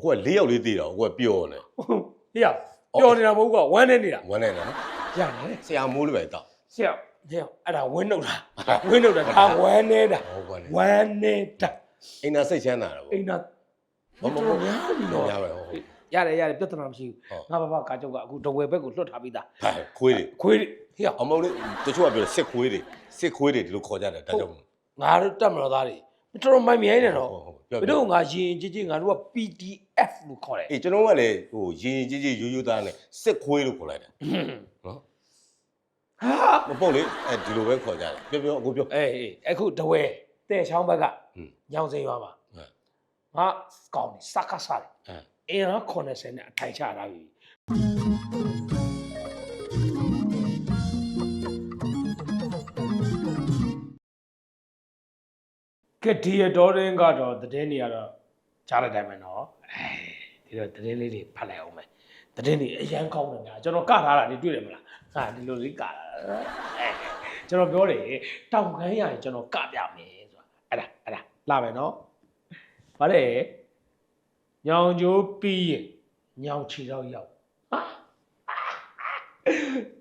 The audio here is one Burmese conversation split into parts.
အခုက၄ယောက်လေးသေးတာအခုကပျော်နေဟေ့ရပျော်နေတာမဟုတ်ကွာဝမ်းနေနေတာဝမ်းနေတယ်နော်ရတယ်ဆရာမိုးလေးပဲတောက်ဆရာဟေ့ရအဲ့ဒါဝင်းနှုတ်တာဝင်းနှုတ်တာဒါဝမ်းနေတာဟုတ်ပါနဲ့ဝမ်းနေတာအိမ်သာစိတ်ချမ်းသာတာပေါ့အိမ်နာမမတော်မတော်များပြီတော့များပဲဟုတ်ဟုတ်ရတယ်ရတယ်ပြဿနာမရှိဟုတ်ဘူးငါဘာဘာကာချုပ်ကအခုတဝယ်ဘက်ကိုလွတ်ထားပြီးသားဟာခွေးတွေခွေးဟေ့ရအမုံလေးတချို့ကပြောစစ်ခွေးတွေစစ်ခွေးတွေဒီလိုခေါ်ကြတယ်ဒါကြောင့်မို့ငါတို့တက်မတော်သားတွေတော်တော်မိုက်မြိုင်းနေတော့ဟုတ်ဟုတ်ပြောဘယ်ပြောတော့ငါရင်ကြီးကြီးငါတို့က PDF လို့ခေါ်တယ်အေးကျွန်တော်ကလည်းဟိုရင်ရင်ကြီးကြီးရိုးရိုးသားနဲ့စစ်ခွေးလို့ခေါ်လိုက်တာနော်ဟာမပေါ့လေအဲဒီလိုပဲခေါ်ကြတယ်ပြောပြောအခုပြောအေးအေးအခုတဝဲတဲ့ချောင်းဘက်ကอืมညောင်စိန်ရွာမှာဟမ်ငါကောင်းတယ်စကားစားတယ်ဟမ်အင်အား80နဲ့အထိုင်ချထားပြီကဲဒီရတော်ရင်ကတော့သတင်းတွေကတော့ ကြားလိုက်တိုင်းပဲနော်အဲဒီတော့သတင်းလေးတွေဖတ်လိုက်အောင်မယ်သတင်းတွေအရန်ကောင်းတယ်များကျွန်တော်ကထားတာတွေတွေ့တယ်မလားဟာဒီလိုလေးကတာအဲကျွန်တော်ပြောတယ်တောင်ခမ်းရရင်ကျွန်တော်ကပြမယ်ဆိုတာအဲ့ဒါအဲ့ဒါလာမယ်နော်ဗါလေညောင်ကျိုးပြီးရင်ညောင်ချီတော့ရောက်ဟာ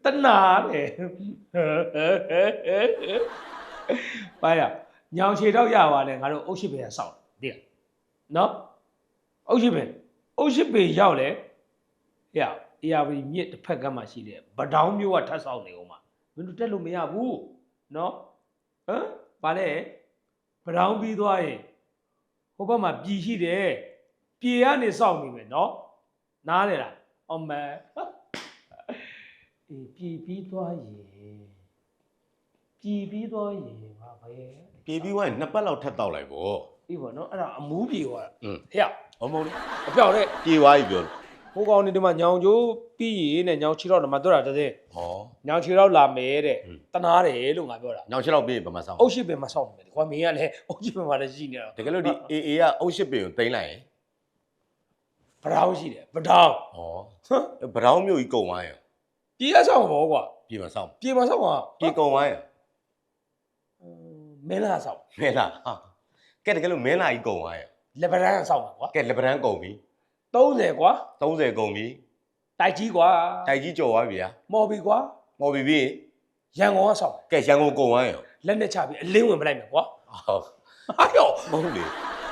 တနာတယ်ဘာရညောင်ချီတော့ရပါလေငါတို့အုတ်ရှိပင်ကစောင့်တယ်သိလား နော်အုတ်ရှိပင်အုတ်ရှိပင်ရောက်လေဟဲ့အေယာဗီမြစ်တစ်ဖက်ကမှရှိတယ်ဗဒေါင်းမျိုးကထပ်ဆောင်နေအောင်မှာမင်းတို့တက်လို့မရဘူးနော်ဟမ်ဗာလဲဗဒေါင်းပြီးသွားရင်ဟိုဘက်မှာပြည်ရှိတယ်ပြည်ကနေစောင့်နေမယ်နော်နားလေလားအမဲအေးပြည်ပြီးသွားရင်ပြည်ပြီးသွားရင်ဟာဘယ်ပြေးပြီးဝိုင်းနှစ်ပတ်လောက်ထပ်တောက်လိုက်ပေါ့ ဒီပေါ့နော်အဲ့ဒါအမူးပြေသွားတာอืมဟဲ့အမုံလေးအပြောက်တဲ့ပြေးသွားပြီပြောဟိုကောင်နေဒီမှာညောင်ကျိုးပြီးရင်နဲ့ညောင်ချီတော့ဒီမှာတွေ့တာတစ်သိဟောညောင်ချီတော့လာမယ်တဲ့ဟွန်းတနာတယ်လို့ငါပြောတာညောင်ချက်လောက်ပြေးဗမာဆောင်အုတ်ရှိပင်မှာစောင့်နေတယ်ကွာမင်းကလည်းအုတ်ရှိပင်မှာလည်းရှိနေတော့တကယ်လို့ဒီ AA ကအုတ်ရှစ်ပင်ကိုတင်လိုက်ရင်ဗဒေါင်းရှိတယ်ဗဒေါင်းဟောဟမ်ဗရောင်းမျိုးကြီးကုံသွားရင်ပြေးရဆောင်ဘောကွာပြေးမဆောင်ပြေးမှာဆောင်ကွာပြေးကုံသွားရင်မင်းလာဆောင်မဲလားဟာ ကဲတကယ်လို့မင်းလာကြီးကုံသွားရင်လက်ဗရန်ဆောင်ပါကွာကဲလက်ပံကုံပြီ30ကွာ30ကုံပြီတိုက်ကြီးကွာတိုက်ကြီးကြော်သွားပြီဗျာမော်ဘီကွာဟောပြီပြီရန်ကုန်ကဆောင်ကဲရန်ကုန်ကုံသွားရင်လက်နဲ့ချပြီးအလင်းဝင်ပလိုက်မယ်ကွာဟောဟာရောမဟုတ်လေ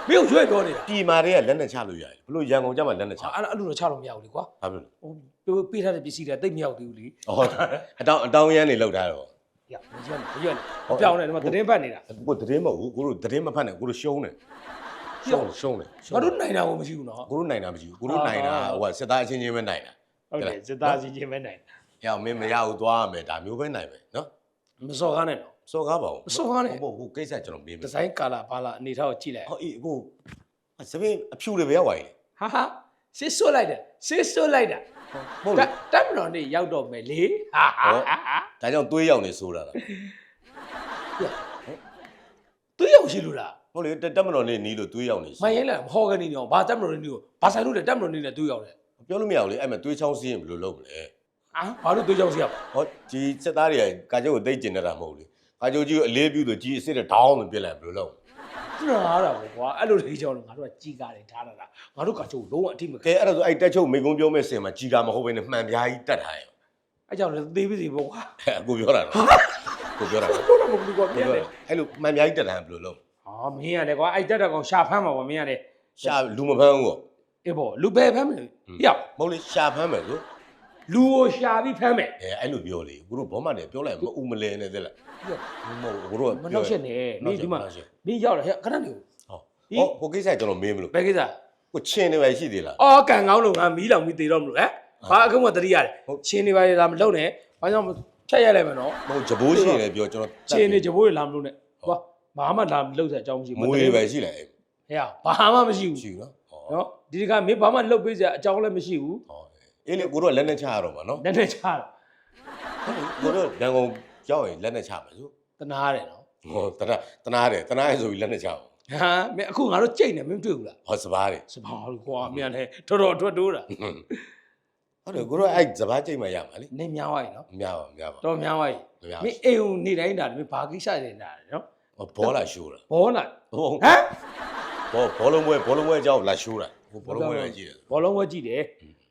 မင်းကိုရွေးပြောနေတာပြည်မာတွေကလက်နဲ့ချလို့ရတယ်ဘလို့ရန်ကုန်ကျမှလက်နဲ့ချဟာအဲ့အဲ့လိုတော့ချလို့မရဘူးလေကွာဘာဖြစ်လို့ဟိုပေးထားတဲ့ပစ္စည်းတွေတိတ်မရောက်သေးဘူးလေဟောအတောင်အတောင်ရမ်းနေလောက်ထားတော့ ရမရွက်နဲ့မရွက်နဲ့မပြောင်းနဲ့ဒီမှာသတင်းပတ်နေတာကိုသတင်းမဟုတ်ဘူးကိုတို့သတင်းမဖတ်နဲ့ကိုတို့ရှုံးတယ်ရှုံးရှုံးတယ်ငါတို့နိုင်တာကိုမရှိဘူးနော်ကိုတို့နိုင်တာမရှိဘူးကိုတို့နိုင်တာဟိုကစစ်သားအချင်းချင်းပဲနိုင်တာဟုတ်တယ်စစ်သားစီချင်းပဲနိုင်။ဟဲ့မင်းမရဘူးသွားရမယ်ဒါမျိုးပဲနိုင်မယ်နော်မစော်ကားနဲ့နော်။စော်ကားပါဦးမစော်ကားနဲ့ဟုတ်ဟုတ်ကိစ္စကျွန်တော်မေးမယ်ဒီဇိုင်းကာလာဘာလာအနေထားကိုကြည့်လိုက်။ဟောအေးအခုစပင်းအဖြူတွေပဲရောက်သွားပြီဟာဟာစစ်ဆွတ်လိုက်တယ်စစ်ဆွတ်လိုက်တာ။ ဟုတ်တလေတက်မတော်နေရောက်တော့မယ်လေဟာဟာဟာဟာ။ဒါကြောင့်သွေးရောက်နေဆိုတာလားသူရောက်ရှိလို့လား။ဟုတ်လေတက်တက်မတော်နေနီးလို့သွေးရောက်နေမရင်လားမဟောကနေတော့ဘာတက်မတော်နေလို့ဘာဆိုင်လို့လဲတက်မတော်နေနဲ့သူရောက်တယ်ပြောလို့မရဘူးလေအဲ့မဲ့သွေးချောင်းစီးရင်ဘယ်လိုလုပ်မလဲဟာဘာလို့သူရောက်စီရ။ဟောဒီစစ်သားတွေကကာကျုပ်ကိုတိတ်ကျင်နေတာမဟုတ်လေ။ကာကျုပ်ကြီးကိုအလေးပြုလို့ကြီးအစ်စ်တဲ့ဒေါင်းလို့ပြစ်လိုက်ဘယ်လိုလုပ် သူနာတာပေါ့ကွာအဲ့လိုလေးကြောင်းတော့ငါတို့ကကြီးကားတယ်ထားတာလားငါတို့ကချို့လုံးဝအထိမ။ခဲကဲအဲ့ဒါဆိုအဲ့တက်ချုပ်မိကုံးပြောမဲ့စင်မှာကြီးကာမဟုတ်ဘဲနဲ့မှန်ပြားကြီးတတ်ထားရင်အဲ့ကြောင့်လည်းသေးပြီစီပေါ့ကွာအကိုပြောတာနော်။ကိုပြောတာနော်တော့တော့မကူကွာ။ပြကိုန်ပြောတယ်တာအဲ့လိုမှန်ပြားကြီးတတ်ထားရင်ဘယ်လိုလုပ်ဟာမင်းရတယ်ကွာအဲ့တက်တဲ့ကောင်ရှာဖမ်းမှာပေါ့မင်းရတယ်ရှာလူမဖမ်းဘူးပေါ့အေးပေါ့လူပဲဖမ်းမယ်ရောက်မဟုတ်လေရှာဖမ်းမယ်လို့ လူကိုရှာပြီးဖမ်းမယ်အဲအဲ့လိုပြောလေကိုတို့ဘောမနဲ့ပြောလိုက်မအူမလဲနဲ့တဲ့လားရောက်မဟုတ်ကိုတို့ကမနှောက်ရှက်နဲ့မင်းဒီမှာမင်းရောက်လာဟဲ့ခဏနေဟောဟောဟိုကိစ္စကျွန်တော်မေးမလို့ဘယ်ကိစ္စကိုချင်းနေပဲရှိသေးလားအော်ကန်ကောင်းလို့ငါမီးလောင်ပြီးတေတော့မလို့ဟမ်ဘာအခုမှတတိရတယ်ဟုတ်ချင်းနေပါလေဒါမလုံနဲ့ဘာကြောင့်ဖြတ်ရလိုက်မယ်နော်မဟုတ်ဂျဘိုးရှိနေပြောကျွန်တော်ချင်းနေကြဘိုးရလာမလို့နဲ့ကွာဘာမှလာမလုပ်စရာအကြောင်းမရှိမွေးတွေပဲရှိလဲဟဲ့ဘာမှမရှိဘူးရှိနော်ဟောနော်ဒီကမင်းဘာမှလုပ်ပေးစရာအကြောင်းလည်းမရှိဘူးဟော အေးလေကိုတို့ကလက်နဲ့ချရတော့မှာနော်နည်းနည်းချတာကိုတို့ရန်ကုန်ရောက်ရင်လက်နဲ့ချမယ်ဆိုတနာတယ်နော်ဟောတနာတနာတယ်တနာရဆိုပြီးလက်နဲ့ချအောင်ဟာမင်းအခုငါတို့ကြိတ်နေမင်းတွေ့ဘူးလားဟောစပားတယ်စပါလို့ကွာမင်းလည်းတော်တော်အတွက်တိုးတာဟုတ်တယ်ကိုတို့အဲ့စပားကြိတ်မှရမှာလေနေများသွားပြီနော်မများပါမများပါတော်များသွားပြီမများမင်းအိမ်ုံနေတိုင်းတာမင်းဘာကိစ္စနေနေတာလဲနော်ဘောလာရှိုးတာဘောလာဟုတ်ဟမ်ဘောဘောလုံးပွဲဘောလုံးပွဲအကြောင်းလာရှိုးတာဟိုကိုဘောလုံးပွဲလည်းကြည့်တယ်ဘောလုံးပွဲကြည့်တယ်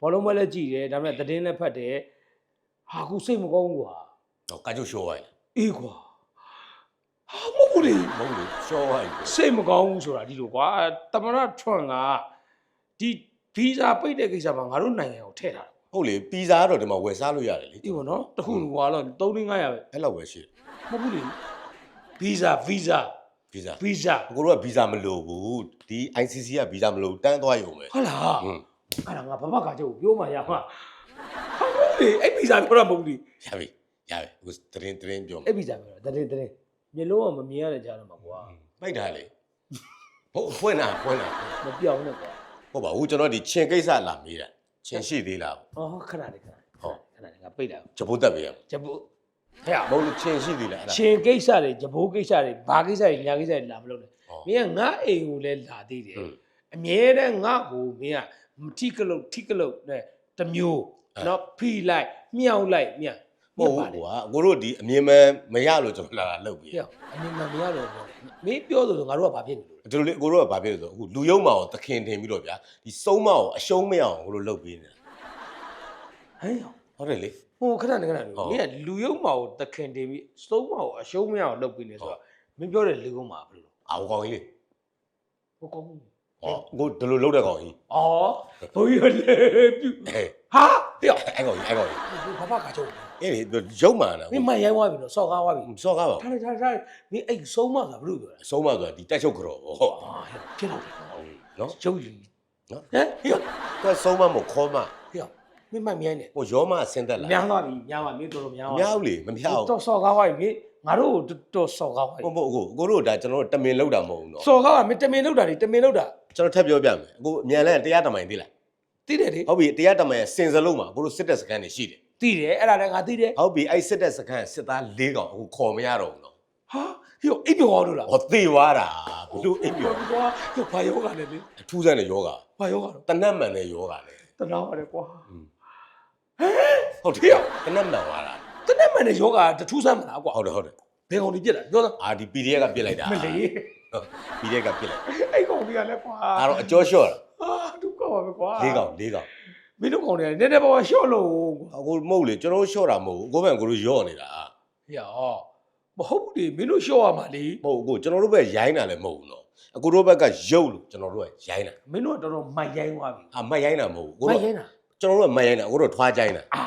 ဘောလုံးပွဲလည်းကြည့်တယ်ဒါပေမဲ့သတင်းလည်းဖတ်တယ်ဟာခုစိတ်မကောင်းဘူးကွာဟောကာကျိုရှိုးသွားတယ်အေးကွာဟာမဟုတ်ဘူးလေမဟုတ်လေရှိုးသွားတယ်စိတ်မကောင်းဘူးဆိုတာဒီလိုကွာတမရထွန်ကဒီဗီဇာပိတ်တဲ့ကိစ္စမှာငါတို့နိုင်ငံကိုထည့်ထားတာဟုတ်လေပီဇာကတော့ဒီမှာဝယ်စားလို့ရတယ်လေဒီပေါ့နော်တခုကွာတော့3 500ပဲအဲ့လောက်ပဲရှိတယ်မဟုတ်ဘူးလေဗီဇာဗီဇာပီဇာဗီဇာကိုတို့ကဗီဇာမလိုဘူးဒီ ICC ကဗီဇာမလိုဘူးတန်းသွားရုံပဲဟုတ်လားဟွန်း အဲ့ဒါငါဘဘကကြောက်ပြောမှရမှာဟာလေအဲ့ဗီဇာပြောတာမဟုတ်ဘူးလေရပြီရပြီကိုသတင်းသတင်းပြောမယ်အဲ့ဗီဇာပြောတာတရင်တရင်မျိုးလုံးကမမြင်ရတဲ့ကြားတော့မှာကွာပိုက်တာလေဟုတ်ဖွင့်တာဖွင့်တာမပြောင်းနဲ့ကွာဟုတ်ပါဘူးကျွန်တော်ဒီချင်းကိစ္စလာမေးတာချင်းရှိသေးလားအော်ခဏလေးခဏလေးဟုတ်ခဏလေးငါပိတ်တာဂျပိုးတက်ပေးရမယ်ဂျပူဟဲ့မဟုတ်လို့ချင်းရှိသေးလားအဲ့ဒါရှင်ကိစ္စတွေဂျပူကိစ္စတွေဘာကိစ္စတွေညာကိစ္စတွေလာမလို့လေဟောမင်းကငါအိမ်ကိုလည်းလာသေးတယ်ဟွန်းအမြဲတမ်းငါ့ကိုမင်းက မထိကလုတ်ထိကလုတ်နဲ့တစ်မျိုးအဲ့နော်ဖိလိုက်မြောက်လိုက်မြတ်မဟုတ်ပါဘူးလေကွာကိုတို့ဒီအမြင်မမရလို့ကျွန်တော်လာတာလုပ်ပြီးဟဲ့အမြင်မှန်မရတော့ဘူးမင်းပြောဆိုငါတို့ကဘာဖြစ်နေလို့လဲဒီလိုလေကိုတို့ကဘာဖြစ်လဲဆိုတော့အခုလူယုံမာကိုသခင်တင်ပြီးတော့ဗျာဒီစုံမကိုအရှုံးမရအောင်ကိုတို့လုပ်ပေးနေတာဟဲ့ဟုတ်တယ်လေဟိုခဏနေခဏနေဟုတ်မင်းကလူယုံမာကိုတခင်တင်ပြီးစုံးမာကိုအရှုံးမရအောင်လုပ်ပြီးနေဆိုတော့မင်းပြောတဲ့လူယုံမာဘယ်လိုအာဟိုကောင်ကြီးလေဟိုကောင်းဘူး ဟောကိုဒီလိုလုပ်တဲ့ကောင်ကြီးအော်ဘိုးကြီးလေပြုဟဲ့ဟာဟဲ့အဲ့ကောင်ကြီးအဲ့ကောင်ကြီးဘာဘာကကြောက်အေးလေရုံမာနာမင်းမရိုင်းသွားပြီနော်စော်ကားသွားပြီစောကားပါထားလိုက်ထားလိုက်ထားလိုက်မင်းအဲ့စုံးမာကဘယ်လိုပြောလဲစုံမဆိုတာဒီတက်ချုပ်ကြော်ပေါ့အာဖြစ်တော့တယ်နော်ကျုပ်လူနော်ဟမ်ဟေ့သူကစုံမမို့ခေါ်မဟေ့မင်းမမြိုင်းနဲ့ဟိုရောမဆင်းသက်လာများသွားပြီများသွားမင်းတော်တော်များသွားမြောက်လေမမြောက်တော့စော်ကားသွားပြီမင်းငါတို့ကိုတော်စော်ကားသွားပြီဟုတ်ပေါ့အခုကိုတို့ဒါကျွန်တော်တို့တမင်လောက်တာမဟုတ်ဘူးနော်စော်ကားကမင်းတမင်လောက်တာလေတမင်လောက်တာ ကျွန်တော်ထပ်ပြောပြမယ်အခုအမြန်လန်းတရားတမိုင်သိလားသိတယ်လေဟုတ်ပြီတရားတမိုင်စင်စလုံးမှာကိုတို့စစ်တပ်စခန်းတွေရှိတယ်သိတယ်အဲ့ဒါလည်းငါသိတယ်ဟုတ်ပြီအဲ့စစ်တပ်စခန်းစစ်သား၄កောင်အခုခေါ်မရတော့ဘူးနော်ဟာဟေ့အိပ်ပြောလို့လားဟောသေသွားတာဘလို့အိပ်ပြောကွာဟေ့ဘာယောဂလဲလေအထူးဆန်းတဲ့ယောဂဘာယောဂတော့တနတ်မှန်တဲ့ယောဂလေတနာပါတယ်ကွာဟုတ်တယ်တနတ်မှန်သွားတာတနေ့မှနဲ့ယောဂတထူးဆန်းမလားကွာဟုတ်တယ်ဟုတ်တယ်ဘယ်ကောင်ကြီးပြက်လာပြောသားအာဒီ PDF ကပြစ်လိုက်တာမလေး PDF ကပြစ်လိုက်အဲ့ ကောင်ကြီးကလည်းကွာအဲ့တော့အကျော်လျှော့တာအာဒုက္ခပါပဲကွာ၄កောင်၄កောင်မင်းတို့ကောင်တွေကနည်းနည်းပါးပါးရှော့လို့ကွာအခုမဟုတ်လေကျွန်တော်တို့လျှော့တာမဟုတ်ဘူးကိုယ့်ဘက်ကိုတို့ယော့နေတာဟေ့မဟုတ်ဘူးလေမင်းတို့ရှော့ရမှာလေမဟုတ်ဘူးကိုကျွန်တော်တို့ဘက်ရိုင်းတာလည်းမဟုတ်ဘူးနော်အခုတို့ဘက်ကရုပ်လို့ကျွန်တော်တို့ကရိုင်းတာမင်းတို့ကတော်တော်မိုက်ရိုင်းသွားပြီအာမတ်ရိုင်းတာမဟုတ်ဘူးကိုမိုက်တို့ရိုင်းတာကျွန်တော်တို့ကမတ်ရိုင်းတာကိုတို့ထွားကြိုင်းတာအာ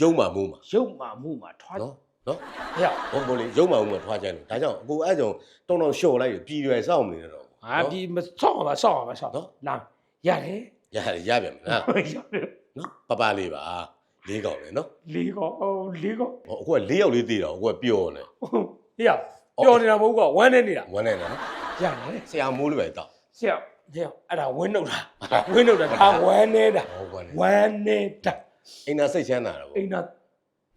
ရုပ်မှမူးမှာရုပ်မာမှုမှာထွားနော်နော်ဟဲ့ဟုတ်ဘူးလေရုပ်မှမူးမှာထွားကြိုင်းလို့ဒါကြောင့်အခုအဲ့ကြောင့်တုံတုံလျှော့လိုက်ပြီပြည်ရွယ်စောင့်မနေတော့ အာဒီမဆောက်အောင်ပါဆောက်အောင်ပါဆောက်နော် လာရတယ်ရတယ်ရပြန်မလားရတယ်နော်ပပလေးပါလေးកောင်လေနော်လေးကောင်လေးကောင်ဟောအခုကလေးယောက်လေးတည်တော့အခုကပျော်နေဟေ့ပျော်နေတာမဟုတ်ကွာဝမ်းနေနေတာဝမ်းနေနော်ရတယ်ဆရာမိုးလေးပဲတောက်ဆရာဟဲ့အဲ့ဒါဝင်းနှုတ်တာဝင်းနှုတ်တာဒါဝမ်းနေတာဟောဝမ်းနေဝမ်းနေတာအိမ်သာစိတ်ချမ်းသာတော့အိမ်နာ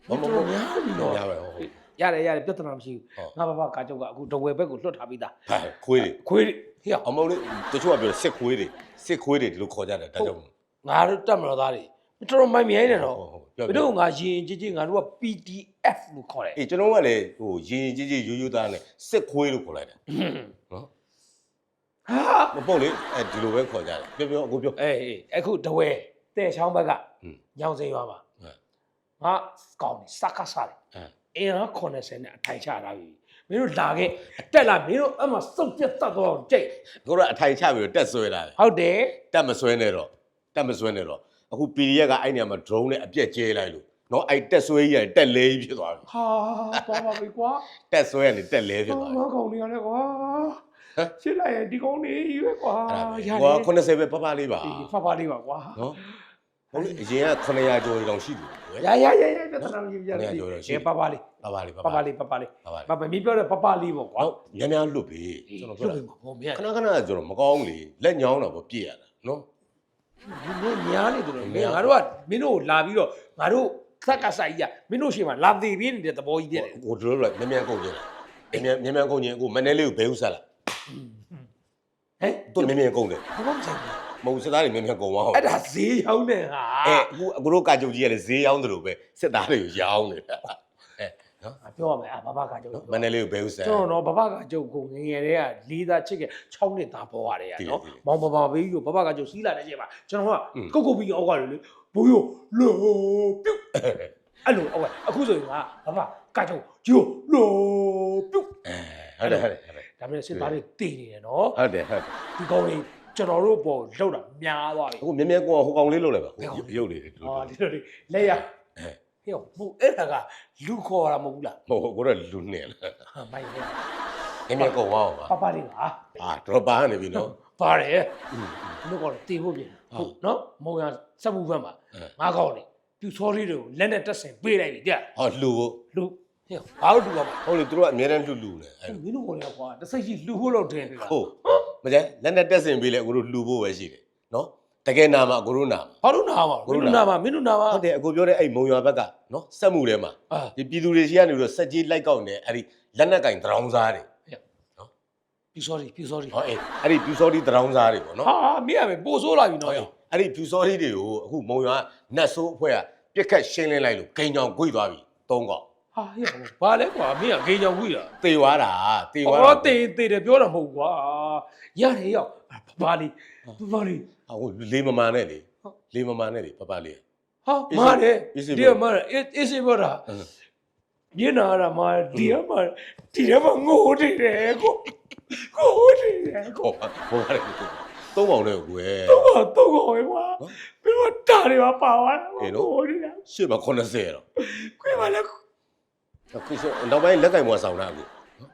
မမမများပြီနော်များပဲဟုတ်ဟုတ် ရတယ်ရတယ်ပြဿနာမရှိဟုတ်ဘူးငါဘာဘာကာကြောက်ကအခုတဝယ်ဘက်ကိုလွတ်ထားပြီးသားဟာခွေးတွေခွေးဟေ့အမလို့တချို့ကပြောစစ်ခွေးတွေစစ်ခွေးတွေဒီလိုခေါ်ကြတယ်ဒါကြောင့်ငါတို့တက်မလို့သားတွေတော်တော်မိုက်မြိုင်းနေတော့ဟုတ်ဟုတ်ပြောဘယ်တော့ငါရင်ကြီးကြီးငါတို့က PDF လို့ခေါ်တယ်အေးကျွန်တော်ကလည်းဟိုရင်ရင်ကြီးကြီးရိုးရိုးသားနဲ့စစ်ခွေးလို့ခေါ်လိုက်တာနော်ဟာမပေါ့လေအဲဒီလိုပဲခေါ်ကြတယ်ပြောပြောအခုပြောအေးအေးအခုတဝဲတဲ့ချောင်းဘက်ကอืมညောင်စင်ရွာမှာဟမ်ငါကောင်းစကားစားတယ်ဟမ် အင်အား80နဲ့အထိုင်ချတာပြီမင်းတို့လာခဲ့အတက်လာမင်းတို့အမှစုပ်ပြတ်တတ်တော့ကြိတ်အခုတော့အထိုင်ချပြီးတော့တက်ဆွဲလာတယ်ဟုတ်တယ်တက်မဆွဲနဲ့တော့တက်မဆွဲနဲ့တော့အခု PDF ကအဲ့နေရာမှာ drone နဲ့အပြက်ကျဲလိုက်လို့နော်အဲ့တက်ဆွဲကြီးရတယ်တက်လဲကြီးဖြစ်သွားပြီဟာပါပါပြီကွာတက်ဆွဲကနေတက်လဲဖြစ်သွားပြီငါကောင်းနေရတယ်ကွာရှင်းလိုက်ရင်ဒီကောင်းနေရွယ်ကွာအဲ့ဒါပဲဟိုက80ပဲပပလေးပါအေးဖဖလေးပါကွာနော် ဟုတ်လေအရင်က900ကျော်တောင်ရှိတယ်ကွယ် ရရရရပြဿနာမရှိဘူးရတယ်ဟုတ်တယ်ဟုတ်တယ်ကဲပပလေးပပလေးပပပလေးပပလေးပပလေးပပမင်းပြောတဲ့ပပလေးပေါ့ကွာဟုတ်များများလွတ်ပြီကျွန်တော်ပြောတာလွတ်ပြီပေါ့မင်းခဏခဏကျွန်တော်မကောင်းလေလက်ညောင်းတော့ပြည့်ရတာနော်မင်းများနေတယ်လို့မင်းငါတို့ကမင်းတို့လာပြီးတော့ငါတို့သက်ကဆိုင်ကြီးကမင်းတို့ရှိမှလာသေးပြင်းနေတဲ့သဘောကြီးတဲ့ ဟိုတို့လိုများများကုန်ကြတယ်များများများကုန်ကြအခုမနေ့လေးကိုဘဲဥစားလာဟဲ့သူများများကုန်တယ် ဘာမှမဆိုင်ဘူး မဟုတ်စစ်သားတွေများများကုန်သွားအောင်အဲ့ဒါဈေးရောက်နေဟာအဲအခုအခုတို့ကာကြုတ်ကြီးကလည်းဈေးရောင်းတယ်လို့ပဲစစ်သားတွေကိုရောင်းနေတာအဲအာပြောရမယ်အာဘဘကကျုပ်နော်မန္တလေးကိုဘယ်ဥစ္စာကျွန်တော်တော့ဘဘကကျုပ်ကိုငယ်ငယ်တည်းကလေးသားချစ်ခဲ့6နှစ်သားပေါ်ရတယ်ရနော်တည်တယ်မောင်ဘဘဘေးကြီးကိုဘဘကကျုပ်စီးလာတဲ့ချိန်မှာကျွန်တော်อืมကကုတ်ကုတ်ပြီးအောက်ကလေဘိုးရိုလောပြုတ်အဲ့လိုအောက်ကအခုဆိုရင်ကဘဘကကျုပ်ဂျိုလောပြုတ်အဲဟုတ်တယ်ဟုတ်တယ်ဟုတ်တယ်ဒါပေမဲ့စစ်သားတွေတည်နေတယ်နော်ဟုတ်တယ်ဟုတ်တယ်ဒီကောင်လေး ကျွန်တော်တို့ပေါ်လောက်တာများသွားပြီအခုမြဲမြဲကောင်ဟိုကောင်လေးလုပ်လိုက်ပါဘယ်ကောင်ရုပ်လေးဟောဒီလိုလေးလက်ရအဲဟေ့မဟုတ်အဲ့ဒါကလူခေါ်တာမဟုတ်ဘူးလားဟိုကိုတော့လူနေလားဟာမိုက်လေမြဲမြဲကောင်ဝါအောင်ပါပပလေးပါအာတော့ပါနေပြီနော်ပါတယ်อืมလူကတော့တည်ဖို့ပြင်ဟုဟုတ်တ်နော်မုံရစက်မှုဘက်မှာအဲငါးကောင်းနေပြူစောလေးတွေကိုလက်နဲ့တက်ဆင်ပေးလိုက်ပြီတဲ့ဟောလူကိုလူဟဲ့ဘာလို့လူရမှာဟုတ်လေသူတို့ကအများတန်းလူလူနေအဲမင်းတို့ကလည်းကွာတစ်စိတ်ကြီးလူဖို့လို့တင်နေတာဟုတ် မကျလက်နဲ့တက်စင်ပေးလေအခုတို့လူဖို့ပဲရှိတယ်နော်တကယ်နာမှာအခုတို့နာမှာဘာလို့နာမှာမင်းတို့နာမှာမင်းတို့နာမှာဟုတ်တယ်အခုပြောတဲ့အဲ့မုံရွာဘက်ကနော်စက်မှုထဲမှာအာဒီပြည်သူတွေရှိကနေပြီးတော့စက်ကြီးလိုက်ကောက်နေအဲ့ဒီလက်နက်ကင်တရောင်းစားတွေပြူစောလေးပြူစောလေးဟောအေးအဲ့ဒီပြူစောတီတရောင်းစားတွေပေါ့နော်ဟာမင်းကပဲပို့ဆိုးလာပြီနော်ရောအဲ့ဒီပြူစောတီတွေကိုအခုမုံရွာနတ်ဆိုးအဖွဲ့ကပြက်ခတ်ရှင်းလင်းလိုက်လို့ဂိမ်းကြောင်ဂွေသွားပြီသုံးកောက် ဟာဟဲ့ဘာလဲကွာမင်းကဂိမ်းကြောင်ဝိတာတေသွားတာတေသွားအော်တေးတေးတယ်ပြောတာမဟုတ်ကွာရတယ်ရောက်ဘာလေးဘာလေးအခုလေးမမာနဲ့လေဟုတ်လေးမမာနဲ့လေပပလေးဟာမာတယ်အေးစေးဒီပြောကမာတယ်အေးအေးစေးပြောတာအင်းမျက်နာရမာဒီကမာဒီကမာငိုနေတယ်ကိုငိုနေတယ်ကိုဟောဟောရတယ်သုံးပေါင်နဲ့ကွယ်တော့တော့ကောပဲကွာဘယ်တော့တားတွေပါပါသွားအေးနော်ငိုနေတာရှေ့မှာ80တော့ခွေးမလည်း အခုဆိုနောက်ပိုင်းလက်ကင်ဝါဆောင်တာအခု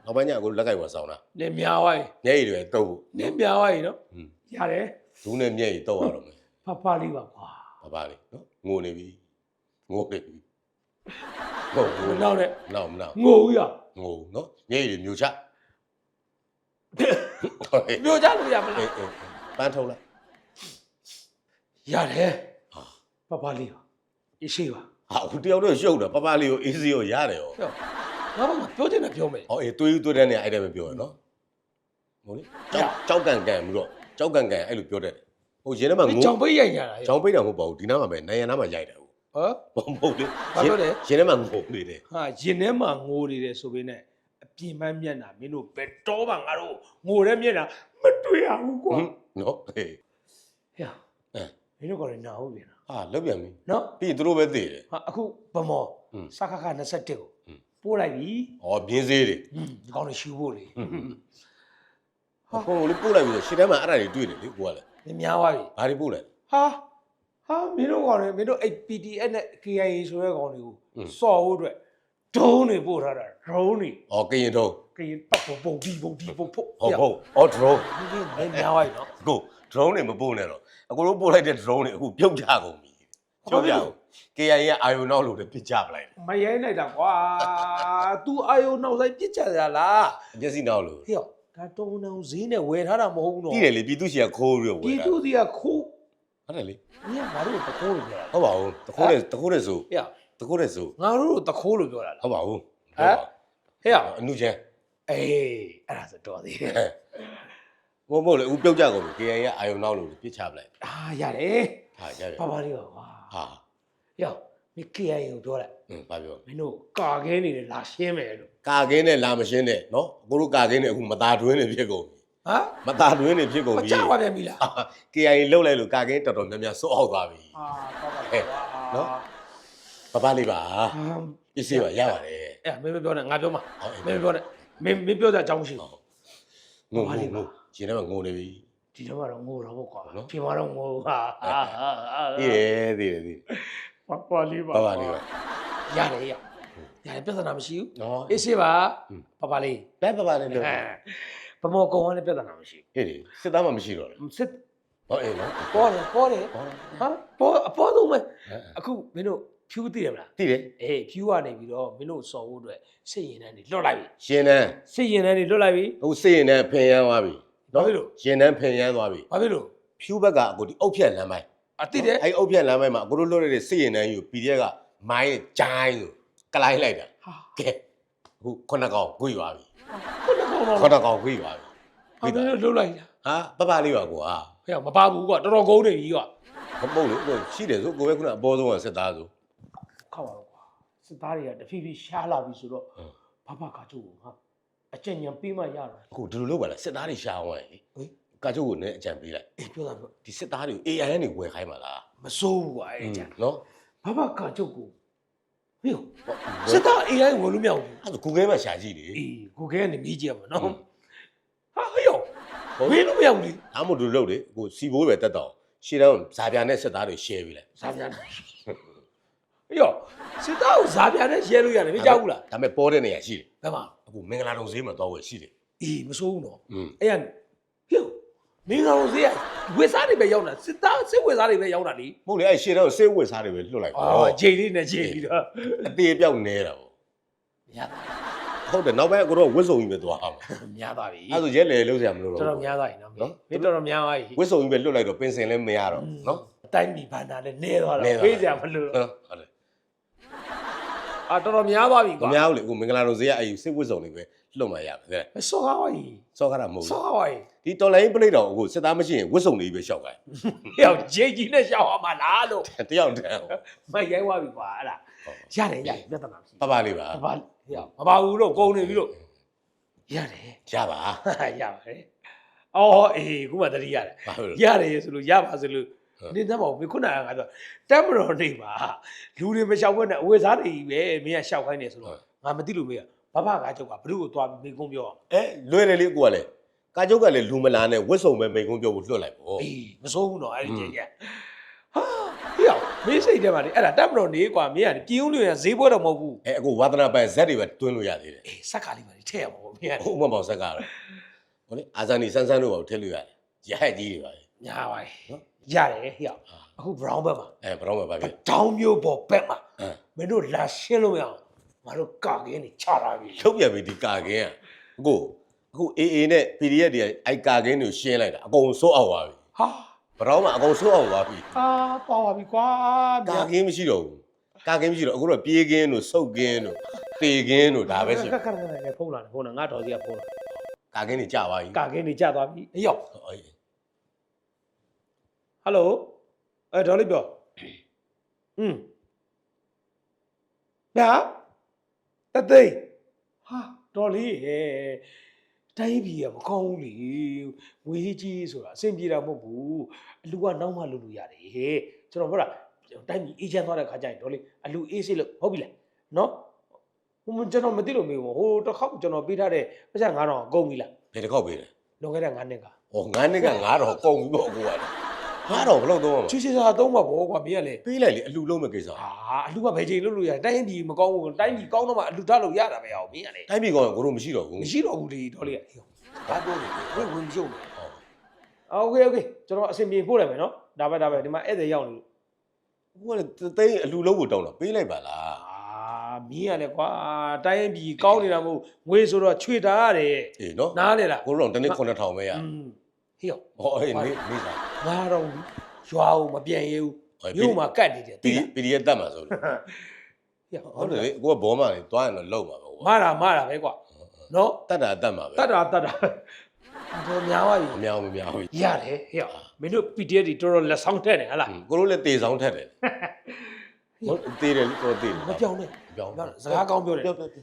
နောက်ပိုင်းညအခုလက်ကင်ဝါဆောင်တာနေများသွားပြီမျက်ရည်တွေတုပ်ဖို့နေများသွားပြီနော်อืมရတယ်ဒူးနဲ့မျက်ရည်တုပ်ရတော့မယ်ဖဖလေးပါကွာပပလေးနော်ငိုနေပြီငိုနေပြီဟုတ်ငိုမနေနောက်နဲ့နောက်မနောက်ငိုရငိုနော်မျက်ရည်တွေမျိုးချဟုတ်ကဲ့ပြောကြလို့ရမလားအေးအေးပန်းထုတ်လိုက်ရတယ်ဟာဖဖလေးပါအရှိပါ ဟာအခုတယောက်တော့ရှုပ်တာပပလေးကိုအေးစီကိုရတယ်ရောပြောငါဘာပြောချင်တယ်ပြောမယ်ဟောအေးတွေးတွေးတဲ့နေအဲ့ဒါပဲပြောရနော်ဟုတ်လေကြောက်ကြောက်ကန်ကန်ပြီးတော့ကြောက်ကန်ကန်အဲ့လိုပြောတတ်တယ်ဟိုရင်ထဲမှာဒီငိုကြောင်ပိတ်ရိုက်ကြတာချောင်းပိတ်တာမဟုတ်ပါဘူးဒီနားမှာပဲနိုင်ရနားမှာရိုက်တယ်ဟုတ်ဟမ် မဟုတ်လေဘာပြောလဲ ရင်ထဲမှာငိုနေတယ်ဟာရင်ထဲမှာငိုနေတယ်ဆိုပေနဲ့အပြင်ပန်းမျက်နှာမင်းတို့ဘယ်တော့မှငါတို့ငိုတဲ့မျက်နှာမတွေ့ရဘူးကွာနော်ဟေးဟဲ့အဲ မင်းတို့ကလည်းနာဟုတ်ပြန်တာအာလောက်ပြန်ပြီနော်ပြီးသူတို့ပဲသိတယ်ဟာအခုဗမောစခခ21ကိုပို့လိုက်ပြီဩပြင်းသေးတယ်ဒီကောင်တွေရှူဖို့လေဟာဟိုလေပို့လိုက်ပြီရှေ့တန်းမှာအဲ့ဒါတွေတွေ့တယ်လေကိုကလည်းမင်းများသွားပြီဘာတွေပို့လိုက်ဟာဟာမင်းတို့ကောင်တွေမင်းတို့အဲ့ PDF နဲ့ KIA ဆိုတဲ့ကောင်တွေကိုစော်ဖို့အတွက်ဒုံးတွေပို့ထားတာ drone တွေဩကရင်ဒုံးကရင်ပတ်ပုံပုံဒီပုံဒီပုံဖို့ဟုတ်ဟုတ်ဩ drone မင်းများသွားပြီနော်ကို drone တွေမပို့နဲ့တော့ အကိုတို့ပို့လိုက်တဲ့ drone တွေအခုပြုတ်ကြကုန်ပြီပြုတ်ကြကုန် KIA ကအာယုံနောက်လို့ပစ်ကြပလိုက်တယ်မရိုင်းလိုက်တာကွာ तू အာယုံနောက်ဆိုင်ပြစ်ကြရလားမျက်စိနောက်လို့ဟေ့ဒါတုံးတုံးဈေးနဲ့ဝယ်ထားတာမဟုတ်ဘူးနော်တည်တယ်လေပြည်သူရှိကခိုးပြီးတော့ဝဒီယ်တာသူစီကခိုးဟုတ်တယ်လေမင်းကငါတို့ကိုတခိုးလို့ပြောတာဟုတ်ပါဘူးတခိုးတဲ့တခိုးတဲ့ဆိုဟေ့တခိုးတဲ့ဆိုငါတို့ကိုတခိုးလို့ပြောတာလားဟုတ်ပါဘူးဟမ်ဟေ့အနုချမ်းအေးအဲ့ဒါဆိုတော်သေးတယ် ဟဲ့မဟုတ်မဟုတ်လေဦးပြုတ်ကြကုန်ပြီ KIA ကအာယုံနောက်လို့ပစ်ချပလိုက် အာရတယ် ဟာရတယ် ပါပါလေးပါကွာ ဟာ ဟေ့မင်း KIA ကိုပြောလိုက် อืมဘာပြော မင်းတို့ကာခဲနေတယ်လာရှင်းမယ်လို့ ကာကင်းနဲ့လာမရှင်းနဲ့နော်အကိုတို့ကာကင်းနဲ့အခုမตาတွင်းနေဖြစ်ကုန်ပြီ ဟမ် မตาတွင်းနေဖြစ်ကုန် မ ပြီ ကြောက်ပါပြန်ပြီလား KIA လှုပ်လိုက်လို့ကာကင်းတော်တော်များများစိုးအောက်သွားပြီ အာပါပါ ဟဲ့နော် ပပလေးပါပစ္စည်းပါရပါတယ် အဲ့မင်းမပြောနဲ့ငါပြောမှာ ဟုတ် မင်းမပြောနဲ့မင်းမင်းပြောတဲ့အကြောင်းမရှိဘူး ငိုငိုငို ရှင်ထဲမှာငိုနေပြီဒီတော့ကတော့ငိုတော့ပေါ့ကွာနော်ပြင်မှာတော့ငိုဟာဟာဟာဟာသိတယ်သိတယ်သိတယ်ပါပါလေးပါပပလေးပါရတယ်ရရတယ်ပြဿနာမရှိဘူးနော်အေးစေးပါဟွန်းပပလေးဘယ်ပပလေးလို့ဗမောကုံကလည်းပြဿနာမရှိဟေးလေစစ်သားမှမရှိတော့လေဘူးစစ်ဟောအေးနော်ပေါ်တယ်ပေါ်တယ်ဟောဟာပေါ်အပေါ်ဆုံးပဲအဲအခုမင်းတို့ဖြူးသိတယ်မလားသိတယ်အေးဖြူးကနေပြီးတော့မင်းတို့စော်ဖို့အတွက်စစ်ရင်တန်းတွေလွတ်လိုက်ပြီရှင်တန်းစစ်ရင်တန်းတွေလွတ်လိုက်ပြီဟိုစစ်ရင်တန်းဖင်ရမ်းသွားပြီ ဘာဖြစ်လို့ရှင်တန်းဖင်ရမ်းသွားပြီဘာဖြစ်လို့ဖြူဘက်ကအခုဒီအုတ်ဖြတ်လမ်းပိုင်းအတိတယ်အဲ့အုတ်ဖြတ်လမ်းပိုင်းမှာအခုတို့လွတ်ရတဲ့စစ်ရင်တန်းယူ PDF ကမိုင်းဂျိုင်းလို့ကလိုက်လိုက်တာဟာကဲအခုခုနှစ်ကောင်ဂွေသွားပြီခုနကောင်တော့ခုနှစ်ကောင်ဂွေသွားပြီဟာမင်းတို့လွတ်လိုက်တာဟာပပလေးပါကွာဟဲ့မပါဘူးကွာတော်တော်ကုန်းနေပြီကွာမပုတ်လို့ကိုရှိတယ်ဆိုကိုပဲခုနအပေါ်ဆုံးကစစ်သားဆိုခောက်ပါတော့ကွာစစ်စစ်သားတွေကတဖြည်းဖြည်းရှားလာပြီဆိုတော့ဟုတ်ဘဘကကျုပ်ကငါ အကျဉ်းညံပေးမှရတော့အခုဒီလိုလုပ်ပါလားစစ်သားတွေရှာအောင်လေဟေးကာချုပ်ကိုလည်းအကြံပေးလိုက်အေးပြောတာပြောဒီစစ်သားတွေကို AI ကနေဝယ်ခိုင်းပါလားမစိုးဘူးကွာအဲ့ကြနော်ဘဘကကျုပ်ကိုဟေးစစ်သား AI ဝင်လို့မရဘူးအဲ့ဒါ Google မှာရှာကြည့်လေအေးကိုခဲကနေမြည်ကြည့်ရမှာနော်ဟုတ်ဟာဟေးရောဝင်လို့မရဘူးလေအားမလို့လုပ်လေကိုစီဘိုးပဲတက်တော့ရှေ့တော့ဇာပြန်နဲ့စစ်သားတွေ share ပေးလိုက်ဇာပြန်ဟေးရောစစ်သားကိုဇာပြန်နဲ့ရဲလို့ရတယ်မကြောက်ဘူးလားဒါပေမဲ့ပေါ်တဲ့နေရာရှိတယ် ဘယ်မှာအခုမင်္ဂလာတုံဈေးမှာတော့ဝယ်ရှိတယ်အေးမစိုးဘူးနော်อืมအဲ့ရဟေးမင်းကောင်စေးရဝေစားတွေပဲရောက်တာစစ်သားစစ်ဝေစားတွေပဲရောက်တာလေမဟုတ်လေအဲ့ရှေ့တော့စေးဝယ်စားတွေပဲလွတ်လိုက်အော်ပေါ့ဂျိန်လေးနဲ့ဂျိန်ပြီးတော့အသေးအပြောက်နေတာပေါ့များတာဟုတ်တယ်နောက်ပိုင်းကိုတော့ဝစ်စုံကြီးပဲသွားအောင်များသွားပြီအဲ့ဒါဆိုရဲလေလို့ဆရာမလို့တော်တော့တော်များသွားပြီနော်နော်မင်းတော်တော်များသွားပြီဝစ်စုံကြီးပဲလွတ်လိုက်တော့ပင်စင်လည်းမရတော့နော်တိုင်းပြည်ဘန္တာလည်းနေသွားနေတော့သွားဖေးစရာမလိုဟုတ်ဟုတ်တယ် အာတော်တော်များသွားပြီမကွာများဘူးလေအခုမင်္ဂလာတုံဈေးကအဲ့စစ်ဝစ်စုံတွေပဲလွတ်မှရမယ်တဲ့မစောကားပါကြီးစောကားတာမဟုတ်စောဘူးကားပါကြီးဒီတော်လိုင်းပလိတ်တော်အခုစစ်သားမရှိရင်ဝစ်စုံတွေပဲရှောက်ခိုင်းဟေ့ဂျိန်ကြီးနဲ့ရှောက်အောင်မလားလို့တယောက်တည်းမရိုက်သွားပြီကွာအဲ့ဒါရတယ်ရတယ်ပြဿနာမရှိပပလေးပါဘာဟေ့မပါဘူးလို့ကုန်နေပြီလို့ရတယ်ရပါရပါတယ်အော်အေးခုမှတတိရတယ်ဘာလို့လဲရတယ်ဆိုလို့ရပါဆိုလို့ဟုတ် နေတတ်ပါဘူးခုနကကတော့တက်မတော်နေပါလူတွေမလျှောက်ဘဲနဲ့အဝေစားတွေကြီးပဲမင်းကရှောက်ခိုင်းနေဆိုတော့ငါမသိလို့မေးဘဘကကြောက်ကဘ누구ကိုသွားပြီးမိကုန်းပြောအောင်အဲလွယ်တယ်လေကိုကလည်းကာကျုပ်ကလည်းလူမလာနဲ့ဝစ်စုံပဲမိန်ကုန်းပြောဖို့လွတ်လိုက်ပေါ့အေးမစိုးဘူးတော့အဲ့ဒီကျင်ကျဟာဟေ့အောင်မင်းစိတ်ထဲမှာလေအဲ့ဒါတက်မတော်နေကွာမင်းကပြင်းဦးလို့ရဈေးပွဲတော့မဟုတ်ဘူးအဲအခုဝါသနာပန်ဇက်တွေပဲတွင်းလို့ရသေးတယ်အေးစက်ကားလေးပါလေထည့်ရမှာပေါ့မင်းကဟုတ်မှမအောင်ဇက်ကတော့ဟုတ်လေအာဇာနီဆန်းဆန်းတို့ပါထည့်လို့ရတယ်ရဟက်ကြီးတွေပါလေညာပါလေ ရတယ်ဟေ့အောင်အခု brown ဘက်မှာအဲဘရောင်းမှာပါပြီတောင်းမျိုးပေါ်ဘက်မှာအဲမင်းတို့လာရှင်းလို့မရအောင်ငါတို့ကာကင်းနေချတာပြီထုတ်ပြန်ပြီဒီကာကင်းอ่ะအခုအခု AA နဲ့ PDF တွေအိုက်ကာကင်းတွေကိုရှင်းလိုက်တာအကုန်စိုးအောင်သွားပြီဟာဘရောင်းမှာအကုန်စိုးအောင်သွားပြီအာပေါ်ပါပြီကွာကာကင်းမရှိတော့ဘူးကာကင်းမရှိတော့အခုတော့ပြေးကင်းတို့စုပ်ကင်းတို့တေကင်းတို့ဒါပဲရှိကက်ကက်ကက်ဖုန်းလာတယ်ဖုန်းလာငါတော်စီကဖုန်းလာကာကင်းတွေကြာသွားပြီကာကင်းနေကြသွားပြီအေးရောက်အေး ဟယ်လိုအဲဒေါ်လေးပြောอืมညာတသိန်းဟာဒေါ်လေးဟဲ့တိုင်းပြည်ကမကောင်းဘူးလေငွေကြီးဆိုတာအဆင်ပြေတာမဟုတ်ဘူးအလူကနောက်မှလုပ်လို့ရတယ်ဟဲ့ကျွန်တော်ဟုတ်လားတိုင်းပြည်အေးချမ်းသွားတဲ့ခါကျရင်ဒေါ်လေးအလူအေးစိတ်လို့ဟုတ်ပြီလားနော်ဟိုကျွန်တော်မသိလို့မေးဘူးဟိုတစ်ခေါက်ကျွန်တော်ပေးထားတဲ့ပတ်စံ9000အကုန်ပြီလားဘယ်တစ်ခေါက်ပေးလဲလွန်ခဲ့တဲ့9နှစ်က။ဟောငါးနှစ်က9000ကုန်ပြီပေါ့ကိုကလ ည်း9000ဘယ်လောက်သုံးရမ ချွေ လဲ ချွေစာသုံးပါဘောကွာမင်းကလေ ။ပေးလိုက်လေအလှလုံးမဲ့ကိစ္စ ဟာအလူကဘယ်ချိန်လုပ်လို့ရတိုင်းပြည်မကောင်းဘူးတိုင်းပြည်ကောင်းတော့မှအလူထားလို့ရတာပဲအောင်မင်းကလေ ။တိုင်းပြည်ကောင်ကကိုတို့မရှိတော့ဘူး မရှိတော့ဘူးလေဒေါ်လေးကဟေ့ ။ဘာပြောနေလဲ ဝင်ဝင်ပြုံးတယ် ။ဟော โอเคโอเคကျွန်တော်အဆင်ပြေပို့လိုက်မယ်နော်ဒါပဲဒါပဲဒီမှာဧည့်သည်ရောက်နေလို့ ။ကိုကလည်းသိန်းအလှလုံးကိုတောင်းတာပေးလိုက်ပါလား အာမင်းကလေကွာတိုင်းပြည်ကောင်းနေတာမဟုတ်ငွေဆိုတော့ချွေတာရတယ် ။အေးနော် နားလေလား ။ကိုတို့တော့တစ်နေ့9000ပဲရ อืมဟေ့ ။ဟောအေးနေနေစား ငါတော့ရွာအောင်မပြန်ရဘူးမြို့မှာကတ်နေတယ်ပီတိလားပီဒီရက်တက်မှာဆိုလို့ဟေ့။ဟုတ်တယ်လေကိုကဘောမလေးတွားရင်တော့လုံမှာပဲမာတာမာတာပဲကွာနော်။တက်တာတက်မှာပဲတတ်တာတတ်တာတော်များပါပြီ။မများဘူးမများဘူးရတယ်ဟဲ့မင်းတို့ PDF တွေတော်တော်လက်ဆောင်တက်နေဟလား။ကိုတို့လည်းတေဆောင်ထက်တယ်။ဟုတ်တေးတယ်ကိုတေးတယ်မပြောင်းနဲ့။ပြောင်းစကားကောင်းပြောတယ်ပြောပြောပြော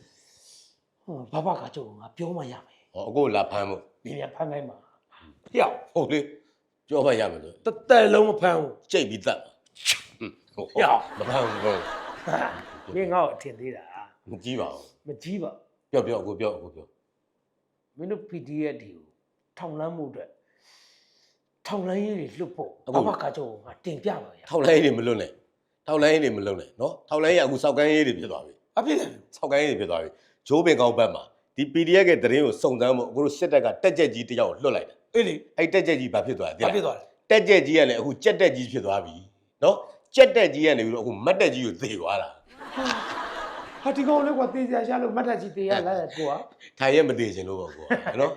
ဟောဘာဘာကကြုံငါပြောမှရမယ်။ဟောအခုလာဖမ်းဖို့မြန်မြန်ဖမ်းခိုင်းပါဟဲ့ဟုတ်လေ ပြောပါရမယ်ဆိုတသက်လုံးမဖမ်းဘူးကြိတ်ပြီးတက်မှာ။ဟုတ်ရအောင်မဖမ်းဘူးမင်းငါ့ကိုအထင်သေးတာမကြည့်ပါဘူးမကြီးပါပြောပြောကိုပြောကိုပြောမင်းတို့ PDF တွေကိုထောင်လန်းမှုအတွက်ထောင်လန်းရေးတွေလွတ်ဖို့အခုဘာဘာကကြုံငါတင်ပြပါရထောက်လိုင်းရေးတွေမလွတ်နဲ့ထောက်လိုင်းရေးတွေမလွတ်နဲ့နော်ထောက်လိုင်းရေးကအခုစောက်ကန်းရေးတွေဖြစ်သွားပြီအပြည့်တယ်စောက်ကန်းရေးတွေဖြစ်သွားပြီဂျိုးပင်ကောင်းဘက်မှာဒီ PDF ရဲ့သတင်းကိုစုံစမ်းဖို့အခုတို့စစ်တပ်ကတက်ကြက်ကြီးတယောက်ကိုလွတ်လိုက်တာ အေးလေအဲ့တက်ကြက်ကြီးဘာဖြစ်သွားလဲဘာသိဖြစ်လားသွားလဲတက်ကြက်ကြီးကလည်းအခုကြက်တက်ကြီးဖြစ်သွားပြီနော်ကြက်တက်ကြီးကနေပြီးတော့အခုမတ်တက်ကြီးကိုသေသွားတာဟာဒီကောင်လေးကွာတေးစရာရှာလို့မတ်တက်ကြီးတေးရလာတယ်ကွာထိုင်ရက်မသေးချင်လို့ပေါ့ကွာနော်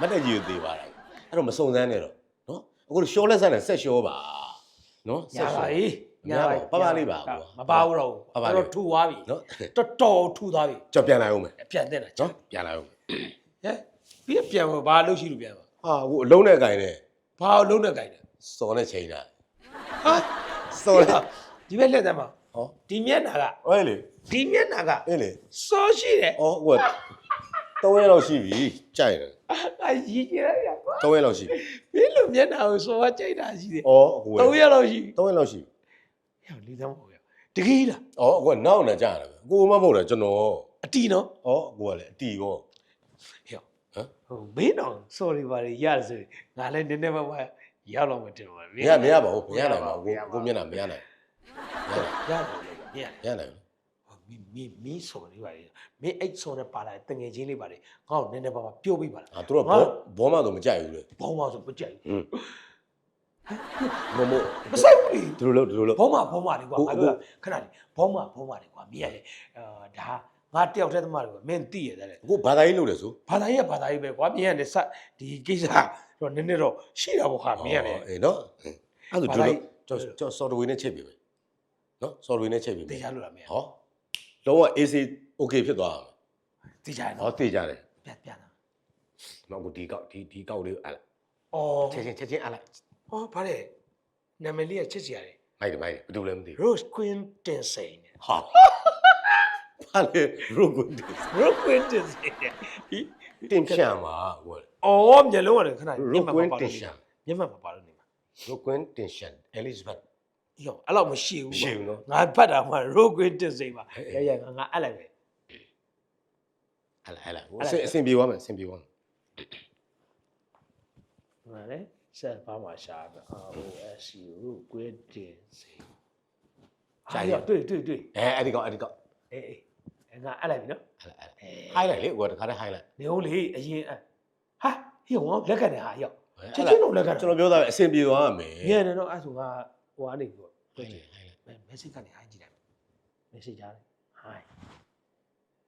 မတ်တက်ကြီးကိုသေသွားတာအဲ့တော့မစုံစမ်းနဲ့တော့နော်အခုတို့ရှောလက်ဆက်နဲ့ဆက်ရှောပါနော်ရဆက်ရှောပါပြီမရပါဘူးပပလေးပါကွာမပါဘူးတော့ပပလေးတော့ထူသွားပြီနော်တော်တော်ထူသွားပြီကြောက်ပြန်လာအောင်မယ်ပြန်တဲ့လားနော်ပြန်လာအောင်မယ်ဟဲ့ပြီးပြန်မဘာလို့ရှိလို့ပြန်မှာ ဟာဟိုအလုံးနဲ့ကင်နဲ့ဘာလုံးနဲ့ကြိုက်တယ်စော်နဲ့ချိန်တာဟာစော်နဲ့ဒီဘက်လက်သက်မှာဟောဒီမျက်နှာကအေးလေဒီမျက်နှာကအေးလေစောရှိတယ်ဩဟိုက3ရက်လောက်ရှိပြီကြိုက်တယ်အကြီးကြီးရရကွာ3ရက်လောက်ရှိပြီမင်းလိုမျက်နှာကိုစောကကြိုက်တာရှိတယ်ဩဟိုသုံးရက်လောက်ရှိ3ရက်လောက်ရှိပြီဟဲ့လေးသမ်းမဟုတ်ရတကယ်လားဩဟိုကနောက်နေကြရတယ်ကိုမမဟုတ်တယ်ကျွန်တော်အတီနော်ဩကိုကလည်းအတီကောဟဲ့ ဟမ်ဟိုမင်းတော့ sorry ပါလေရတယ်ဆိုရင်ငါလည်းနည်းနည်းပါးပါးရောက်တော့မှတင်ပါမရမရပါဘူးမရနိုင်ပါဘူးကိုကိုမျက်နှာမရနိုင်ရတယ်လေရနိုင်မင်းမင်းမင်းစော်လေးပါလေမင်းအဲ့စော်နဲ့ပါလာတငယ်ချင်းလေးပါလေငါ့ကိုနည်းနည်းပါးပါးပြောပြပါလားအာသူတို့ဘောဘောမတော့မကြိုက်ဘူးလေဘောင်းမဆိုမကြိုက်ဘူးမမမဆိုင်ဘူးလေသူတို့လို့သူတို့လို့ဘောင်းမဘောင်းမလေးကွာဟုတ်ငါဟုတ်ပြောခဏလေးဘောင်းမဘောင်းမလေးကွာမင်းရလေအာဒါ ငါတယောက်တည်းသမားတွေကွာမင်းသိရတယ်လေကိုဘာသာရေးလုပ်တယ်ဆိုဘာသာရေးကဘာသာရေးပဲကွာမင်းရလေစဒီကိစ္စတော့နည်းနည်းတော့ရှိတာပေါ့ခါမင်းရလေအေးနော်အဲ့ဒါဘာတို့သာရေးလို့ကျွန်တော် software နဲ့ချိန်ပြီပဲနော် software နဲ့ချိန်ပြီသိကြလို့လားမင်းဟောလုံးဝ AC okay ဖြစ်သွားသိကြရတာဟောနော်သိကြတယ်ပြန်ပြန်တာနော်ကိုဒီကောက်ဒီဒီကောက်လေးအဲ့အော်ချက်ချင်းချက်ချင်းအဲ့လိုက်ဟောဗါလေနာမည်လေးကချစ်စရာလေမိုက်တယ်မိုက်တယ်ဘယ်သူလဲမသိဘူး Rose Queen Tinsen ဟာ ဘာလဲရိုကိုဒီ Rose Queen Tinsen ဟီတင်ဖြန်ပါဟိုအော်မျက်လုံးရတယ်ခဏရိုကွင်းတင်ရှန် မျက်မှန်မပါလို့နေမှာရိုကွင်းတင်ရှန် Elizabeth ယောအဲ့လောက်မရှိဘူးမရှိဘူးနော် ငါဖတ်တာမှ Rose Queen Tinsen ပါဟဲ့ ရရငါငါအဲ့လိုက်ပဲအဲ့လားအဲ့လားအစင်အစင်ပြေသွားမယ်အစင်ပြေသွားမယ်ငါလည်းဆက်ပါမှာရှာပဲ R O S C Rose Queen Tinsen ရှာရတွေ့တွေ့တွေ့အဲအဲ့ဒီကောက်အဲ့ဒီကောက်အေးအေး ငါအဲ့လိုက်ပြီနော်အဲ့လားအဲ့လား highlight လေဟိုတခါတည်း highlight နေဦးလေအရင်အဟာဟေ့ငါလက်ကန်နေဟာရောက်ချက်ချင်းတော့လက်ကန်ကျွန်တော်ပြောသားပဲအစင်ပြေသွားရမယ်ညနေတော့အဲ့ဆိုငါဟိုကနေပြီးတော့တွေ့ကြည့် highlight မက်ဆေ့ကနေဟိုင်းကြည့်လိုက်မက်ဆေ့ကြားတယ်ဟိုင်း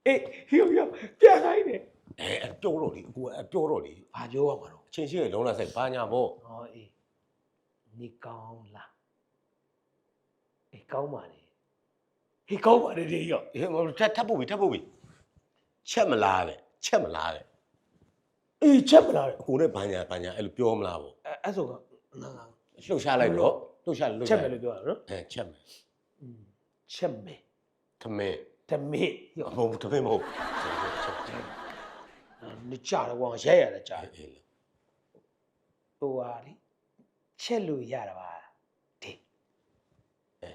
အေးဟိုရောက်ပြန်ခိုင်းတယ်အဲအပြောတော့လေအကူအပြောတော့လေဘာပြောရမှာတော့အချင်းချင်းလုံးလာဆိုင်ဘာညာပေါ့ဟောအေးနေကောင်းလားအေးကောင်းပါလေ ဟေးကောင်းပါလေဒီရောက်အေးမထပ်ထပ်ဖို့ပြီထပ်ဖို့ပြီချက်မလားတဲ့ချက်မလားတဲ့အေးချက်မလားအကူနဲ့ဘာညာဘာညာအဲ့လိုပြောမလားပေါ့အဲ့အဲ့ဆိုကငါငါလှုပ်ရှားလိုက်တော့လှုပ်ရှားလှုပ်ချက်ရှားမယ်လို့ပြောတာနော်အဲချက်မယ်อืมချက်မယ်ထမင်းတမစ်ရောက်မဟုတ်ထမင်းမဟုတ်နေကြတယ်ကွာရဲရတယ်ကြားအေးဟိုဟာလေချက်လို့ရတာပါဒီ အဲ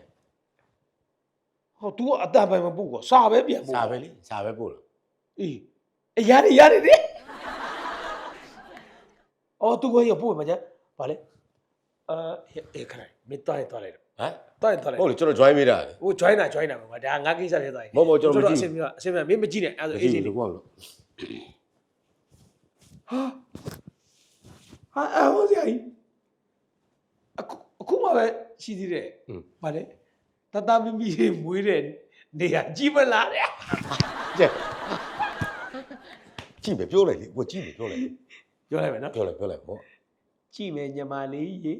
ဟော तू ကအတန်ပိုင်မပုတ်ကွာစာပဲပြန်ပို့စာပဲလေစာပဲပို့လို့အေးအရတယ်ရတယ်ဒီအော် तू ကရပို့မှာကြဗာလေအာအေးခဏမင်းတော့တော့လိုက်တော့ဟမ်တော့တော့လိုက်ဟုတ်လေကျွန်တော် join ပေးတာလေဟို join တာ join တာပါဒါငါကိစ္စလေးတော့မဟုတ်ပါဘူးကျွန်တော်မကြည့်အစင်ပြအစင်ပြမင်းမကြည့်နဲ့အဲ့ဒါအေးအေးစီစီလို့လေးကောလို့ဟာဟာအော်စီအခုအခုမှပဲရှိသေးတယ်ဗာလေ တတမမီလေးမွေးတဲ့နေရာကြီးမလားတဲ့ကြက်ကြည့်ပဲပြောလိုက်လေကိုကြည့်ပဲပြောလိုက်ပြောလိုက်မယ်နော်ပြောလိုက်ပြောလိုက်ဟောကြည့်မယ်ညီမလေးရေ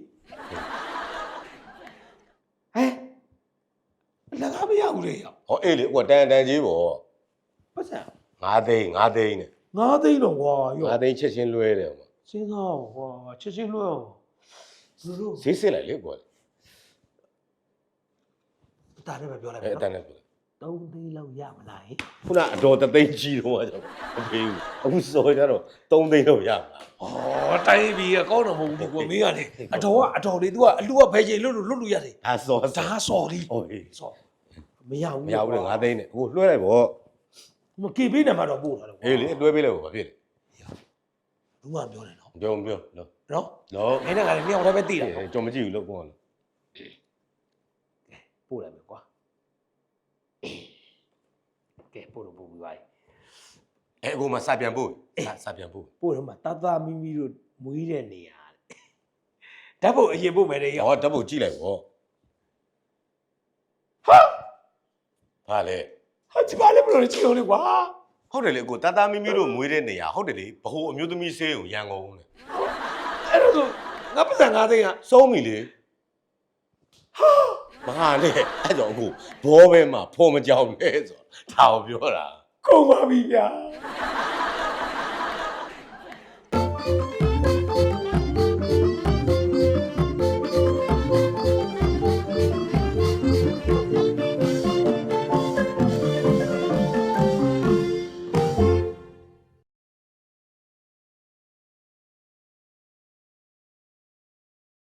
ဟဲ့လက်ကားမရဘူးလေရောက်ဟောအေးလေကိုတန်တန်ကြီးပေါ့ပတ်စံ9သိန်း9သိန်းနဲ့ငါးသိန်းတော့ကွာရော9သိန်းချက်ချင်းလွှဲတယ်ဟောစဉ်းစားကွာချက်ချင်းလွှဲအောင်လူတို့ဈေးစစ်လိုက်လေကို တားတယ်ပဲပြောလိုက်အဲမယ်အတနော်န်နဲ့ပြောလိုက်3သိန်းလောက်ရမလားဟင်ခုနအတော်တသိန်းကြီးတော့ကျွန်တော်မပေးဘူးအခုစော်ကြတော့3သိန်းတော့ရမှာဩတိုင်းပြီအကောင်းတော့မဟုတ်ဘူးကွာမင်းကလေအတော်ကအတော်လေး तू ကအလူကဘယ်ချိန်လွတ်လို့လွတ်လို့ရတယ်ဒါစော်ဒါစော်ဒီဟုတ်ဟေးစော်မရဘူးမရဘူးလေ9သိန်းနဲ့အခုလွှဲလိုက်ပေါ့မကေပေးနေမှာတော့ပို့လာတော့အေးလေလွှဲပေးလိုက်ပေါ့ဘာဖြစ်လဲဘူးမှပြောတယ်နော်ပြောပြောလောနော်လောမင်းကလည်းမြောက်တည်းပဲတည်တာကျွန်တော်မကြည့်ဘူးလို့ကောလို့ ပို့လိုက်မယ်ကွာကဲပို့လို့ပို့ပြီးပါအဲအခုမှစပြန်ပို့စစပြန်ပို့ပို့တော့မှတသားမိမိတို့မွေးတဲ့နေရာတဲ့ဓာတ်ဖို့အရင်ပို့မယ်လေရောဟောဓာတ်ပုံကြည့်လိုက်ပေါ့ဟာဘာလဲဟာဒီပါလေဘယ်လိုလဲကြည့်အောင်လေကွာဟုတ်တယ်လေကိုတာတာမီမီတို့မွေးတဲ့နေရာဟုတ်တယ်လေဘ ਹੁ အမျိုးသမီးဆေးကိုရန်ကုန်လေအဲ့ဒါဆိုငါပတ်စံငါးသိန်းကစုံးပြီလေဟာ မဟာလေအဲ့ကြောင့်အခုဘောပဲမှာဖော်မကြောက်လဲဆိုတော့ဒါကိုပြောတာကုန်ပါပြီဗျာ